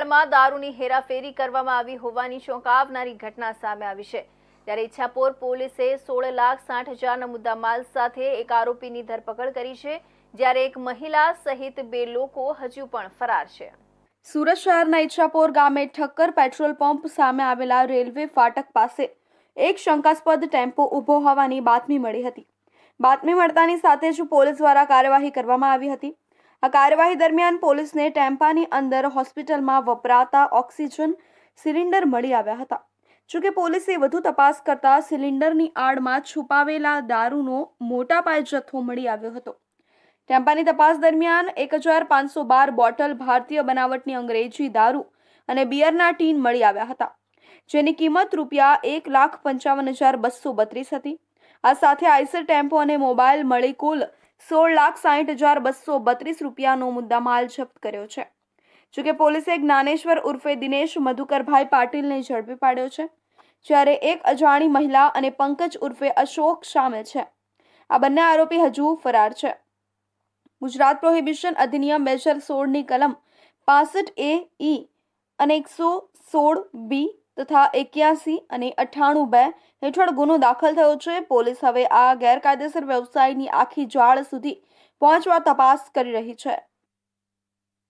આડમાં દારૂની હેરાફેરી કરવામાં આવી હોવાની ચોંકાવનારી ઘટના સામે આવી છે. ત્યારે ઈચ્છાપોર પોલીસે સોળ લાખ સાઠ હજારના મુદ્દામાલ સાથે એક આરોપીની ધરપકડ કરી છે, જ્યારે એક મહિલા સહિત બે લોકો હજુ પણ ફરાર છે. સુરત શહેરના ઈચ્છાપોર ગામે ઠક્કર પેટ્રોલ પંપ સામે આવેલા રેલવે ફાટક પાસે એક શંકાસ્પદ ટેમ્પો ઊભો હોવાની બાતમી મળી હતી. બાતમી મળતાની સાથે જ પોલીસ દ્વારા કાર્યવાહી કરવામાં આવી હતી. આ કાર્યવાહી દરમિયાન પોલીસને ટેમ્પાની અંદર હોસ્પિટલમાં વપરાતા ઓક્સિજન સિલિન્ડર મળી આવ્યા હતા. જોકે પોલીસે વધુ તપાસ કરતા સિલિન્ડરની આડમાં છુપાવેલા દારૂનો મોટા પાયે જથ્થો મળી આવ્યો હતો. ટેમ્પાની તપાસ દરમિયાન એક હજાર પાંચસો બાર બોટલ ભારતીય બનાવટની અંગ્રેજી દારૂ અને બિયરના ટીન મળી આવ્યા હતા. જેની કિંમત રૂપિયા એક લાખ પંચાવન હજાર બસો બત્રીસ હતી. આ સાથે આઈસર ટેમ્પો અને મોબાઈલ મળી કુલ સોળ લાખ સાહીઠ હજાર બસો બત્રીસ રૂપિયાનો મુદ્દામાલ જપ્ત કર્યો છે. જોકે પોલીસે જ્ઞાનેશ્વર ઉર્ફે દિનેશ મધુકરભાઈ પાટીલને ઝડપી પાડ્યો છે, જ્યારે એક અજાણી મહિલા અને પંકજ ઉર્ફે અશોક સામેલ છે. આ બંને આરોપી હજુ ફરાર છે. ગુજરાત પ્રોહિબિશન અધિનિયમ બે હજાર સોળની કલમ પાસઠ એ ઈ અને એકસો સોળ બી તથા એક્યાસી અને અઠ્ઠાણું બે હેઠળ ગુનો દાખલ થયો છે. પોલીસ હવે આ ગેરકાયદેસર વ્યવસાયની આખી જાળ સુધી પહોંચવા તપાસ કરી રહી છે.